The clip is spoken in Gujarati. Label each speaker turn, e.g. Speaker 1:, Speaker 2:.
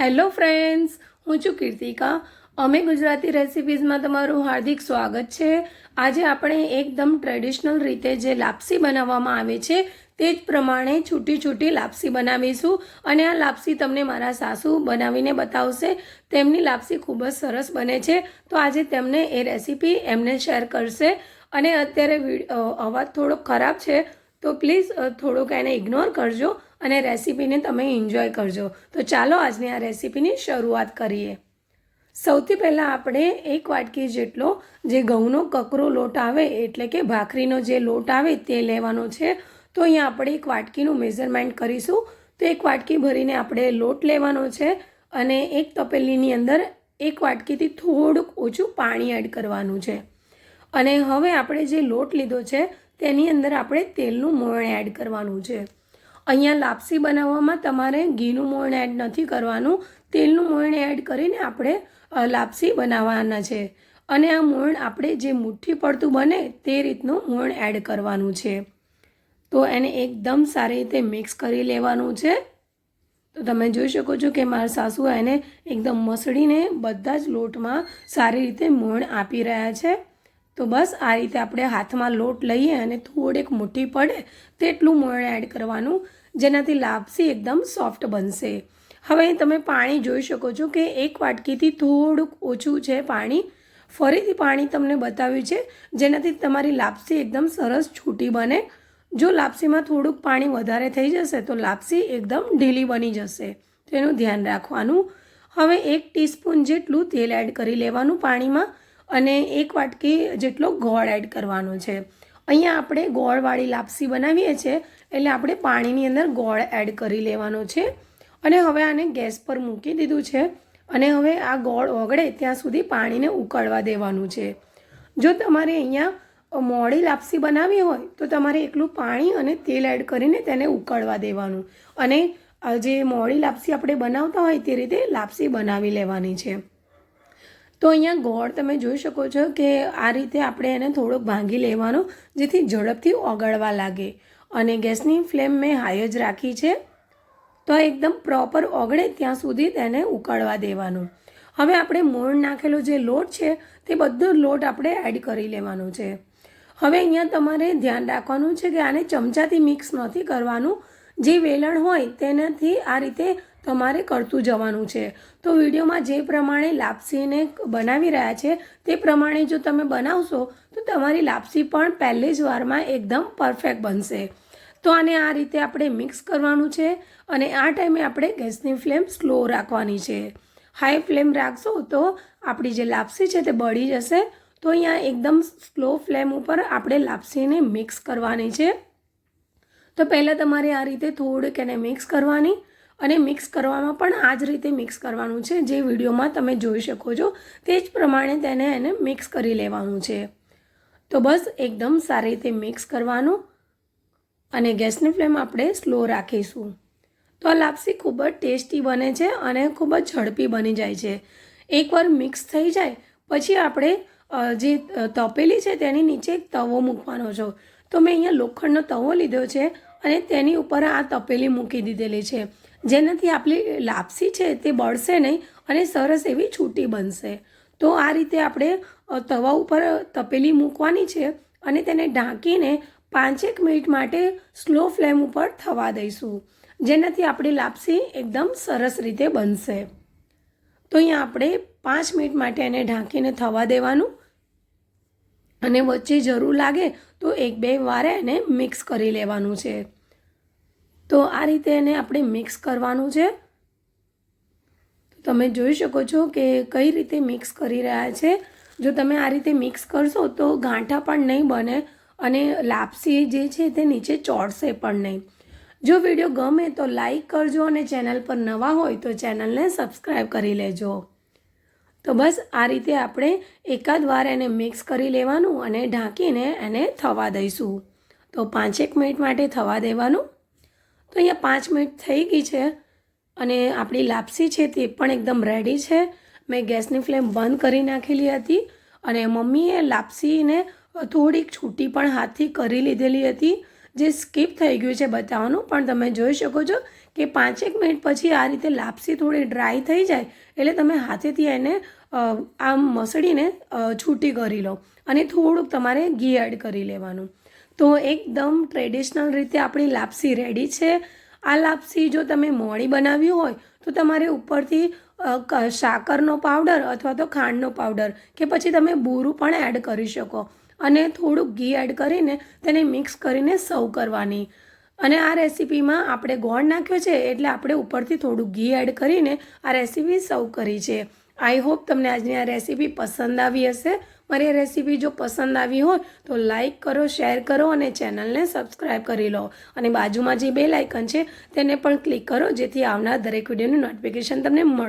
Speaker 1: હેલો ફ્રેન્ડ્સ, હું છું કીર્તિકા. અમે ગુજરાતી રેસિપીઝમાં તમારું હાર્દિક સ્વાગત છે. આજે આપણે એકદમ ટ્રેડિશનલ રીતે જે લાપસી બનાવવામાં આવે છે, તે જ પ્રમાણે છૂટી છૂટી લાપસી બનાવીશું. અને આ લાપસી તમને મારા સાસુ બનાવીને બતાવશે. તેમની લાપસી ખૂબ જ સરસ બને છે. તો આજે તેમને એ રેસીપી એમને શેર કરશે. અને અત્યારે અવાજ થોડોક ખરાબ છે તો પ્લીઝ થોડુંક એને ઇગ્નોર કરજો અને રેસીપીને તમે એન્જોય કરજો. તો ચાલો આજની આ રેસીપીની શરૂઆત કરીએ. સૌથી પહેલાં આપણે એક વાટકી જેટલો જે ઘઉંનો કકરો લોટ આવે, એટલે કે ભાખરીનો જે લોટ આવે તે લેવાનો છે. તો અહીંયા આપણે એક વાટકીનું મેઝરમેન્ટ કરીશું. તો એક વાટકી ભરીને આપણે લોટ લેવાનો છે અને એક તપેલીની અંદર એક વાટકીથી થોડુંક ઓછું પાણી એડ કરવાનું છે. અને હવે આપણે જે લોટ લીધો છે તેની અંદર આપણે તેલનું મોણ એડ કરવાનું છે. અહીંયા લાપસી બનાવવામાં તમારે ઘીનું મોણ એડ નથી કરવાનું. તેલનું મોણ એડ કરીને આપણે લાપસી બનાવવાના છે. અને આ મોણ આપણે જે મુઠ્ઠી પડતું બને તે રીતનું મોણ એડ કરવાનું છે. તો એને એકદમ સારી રીતે મિક્સ કરી લેવાનું છે. તો તમે જોઈ શકો છો કે મારા સાસુ એને એકદમ મસળીને બધા જ લોટમાં સારી રીતે મોણ આપી રહ્યા છે. તો બસ આ રીતે આપણે હાથમાં લોટ લઈએ અને થોડીક મોટી પડે તેટલું મોણ એડ કરવાનું, જેનાથી લાપસી એકદમ સોફ્ટ બનશે. હવે તમે પાણી જોઈ શકો છો કે એક વાટકીથી થોડુંક ઓછું છે પાણી. ફરીથી પાણી તમને બતાવ્યું છે, જેનાથી તમારી લાપસી એકદમ સરસ છૂટી બને. જો લાપસીમાં થોડુંક પાણી વધારે થઈ જશે, તો લાપસી એકદમ ઢીલી બની જશે. તેનું ધ્યાન રાખવાનું. હવે એક ટીસ્પૂન જેટલું તેલ એડ કરી લેવાનું પાણીમાં. અને એક વાટકી જેટલો ગોળ એડ કરવાનો છે. અહીંયા આપણે ગોળવાળી લાપસી બનાવીએ છીએ, એટલે આપણે પાણીની અંદર ગોળ એડ કરી લેવાનો છે. અને હવે આને ગેસ પર મૂકી દીધું છે. અને હવે આ ગોળ ઓગળે ત્યાં સુધી પાણીને ઉકળવા દેવાનું છે. જો તમારે અહીંયા મોડી લાપસી બનાવવી હોય, તો તમારે એકલું પાણી અને તેલ એડ કરીને તેને ઉકળવા દેવાનું. અને જે મોડી લાપસી આપણે બનાવતા હોય તે રીતે લાપસી બનાવી લેવાની છે. તો અહીંયા ગોળ તમે જોઈ શકો છો કે આ રીતે આપણે એને થોડોક ભાંગી લેવાનો, જેથી ઝડપથી ઓગળવા લાગે. અને ગેસની ફ્લેમ મેં હાઈ જ રાખી છે. તો એકદમ પ્રોપર ઓગળે ત્યાં સુધી તેને ઉકળવા દેવાનું. હવે આપણે મોણ નાખેલો જે લોટ છે, તે બધો લોટ આપણે એડ કરી લેવાનો છે. હવે અહીંયા તમારે ધ્યાન રાખવાનું છે કે આને ચમચાથી મિક્સ નથી કરવાનું. જે વેલણ હોય તેનાથી આ રીતે તમારે કરતું જવાનું છે. તો વિડીયોમાં જે પ્રમાણે લાપસીને બનાવી રહ્યા છે, તે પ્રમાણે જો તમે બનાવશો, તો તમારી લાપસી પણ પહેલી જ વારમાં એકદમ પરફેક્ટ બનશે. તો આને આ રીતે આપણે મિક્સ કરવાનું છે અને આ ટાઈમે આપણે ગેસની ફ્લેમ સ્લો રાખવાની છે. હાઈ ફ્લેમ રાખશો તો આપણી જે લાપસી છે તે બળી જશે. તો અહીંયા એકદમ સ્લો ફ્લેમ ઉપર આપણે લાપસીને મિક્સ કરવાની છે. તો પહેલાં તમારે આ રીતે થોડુંક એને મિક્સ કરવાની અને મિક્સ કરવામાં પણ આ જ રીતે મિક્સ કરવાનું છે. જે વિડીયોમાં તમે જોઈ શકો છો, તે જ પ્રમાણે તેને એને મિક્સ કરી લેવાનું છે. તો બસ એકદમ સારી રીતે મિક્સ કરવાનું અને ગેસની ફ્લેમ આપણે સ્લો રાખીશું. તો આ લાપસી ખૂબ જ ટેસ્ટી બને છે અને ખૂબ જ ઝડપી બની જાય છે. એકવાર મિક્સ થઈ જાય, પછી આપણે જે તપેલી છે તેની નીચે એક તવો મૂકવાનો છો. તો મેં અહીંયા લોખંડનો તવો લીધો છે અને તેની ઉપર આ તપેલી મૂકી દીધેલી છે. જેનાથી આપણી લાપસી છે તે બળશે નહીં અને સરસ એવી છૂટી બનશે. તો આ રીતે આપણે તવા ઉપર તપેલી મૂકવાની છે અને તેને ઢાંકીને પાંચેક મિનિટ માટે સ્લો ફ્લેમ ઉપર થવા દઈશું. જેનાથી આપણી લાપસી એકદમ સરસ રીતે બનશે. તો અહીંયા આપણે પાંચ મિનિટ માટે એને ઢાંકીને થવા દેવાનું. અને વચ્ચે જરૂર લાગે તો એક બે વારે એને મિક્સ કરી લેવાનું છે. તો આ રીતે એને આપણે મિક્સ કરવાનું છે. તમે જોઈ શકો છો કે કઈ રીતે મિક્સ કરી રહ્યા છે. જો તમે આ રીતે મિક્સ કરશો તો ગાંઠા પણ નહીં બને અને લાપસી જે છે તે નીચે ચોડશે પણ નહીં. જો વીડિયો ગમે તો લાઈક કરજો અને ચેનલ પર નવા હોય તો ચેનલને સબસ્ક્રાઈબ કરી લેજો. તો બસ આ રીતે આપણે એકાદ વાર એને મિક્સ કરી લેવાનું અને ઢાંકીને એને થવા દઈશું. તો પાંચેક મિનિટ માટે થવા દેવાનું. તો અહીંયા પાંચ મિનિટ થઈ ગઈ છે અને આપણી લાપસી છે તે પણ એકદમ રેડી છે. મેં ગેસની ફ્લેમ બંધ કરી નાખેલી હતી અને મમ્મીએ લાપસીને થોડીક છૂટી પણ હાથથી કરી લીધેલી હતી. જે સ્કીપ થઈ ગયું છે બતાવવાનું, પણ તમે જોઈ શકો છો કે પાંચેક મિનિટ પછી આ રીતે લાપસી થોડી ડ્રાય થઈ જાય, એટલે તમે હાથેથી એને આમ મસળીને છૂટી કરી લો અને થોડુંક તમારે ઘી એડ કરી લેવાનું. તો એકદમ ટ્રેડિશનલ રીતે આપણી લાપસી રેડી છે. આ લાપસી જો તમે મોડી બનાવી હોય, તો તમારે ઉપરથી સાકરનો પાવડર અથવા તો ખાંડનો પાવડર કે પછી તમે બૂરું પણ એડ કરી શકો. અને થોડુંક ઘી એડ કરીને તેને મિક્સ કરીને સર્વ કરવાની. અને આ રેસીપીમાં આપણે ગોળ નાખ્યો છે એટલે આપણે ઉપરથી થોડું ઘી એડ કરીને આ રેસીપી સર્વ કરી છે. આઈ હોપ તમને આજની આ રેસીપી પસંદ આવી હશે. મારી રેસીપી જો પસંદ આવી હોય તો લાઈક કરો શેર કરો અને ચેનલને સબસ્ક્રાઈબ કરી લો. અને બાજુમાં જે બે લાઇકન છે તેને પણ ક્લિક કરો જેથી આવનાર દરેક વિડીયોનું નોટિફિકેશન તમને મળતું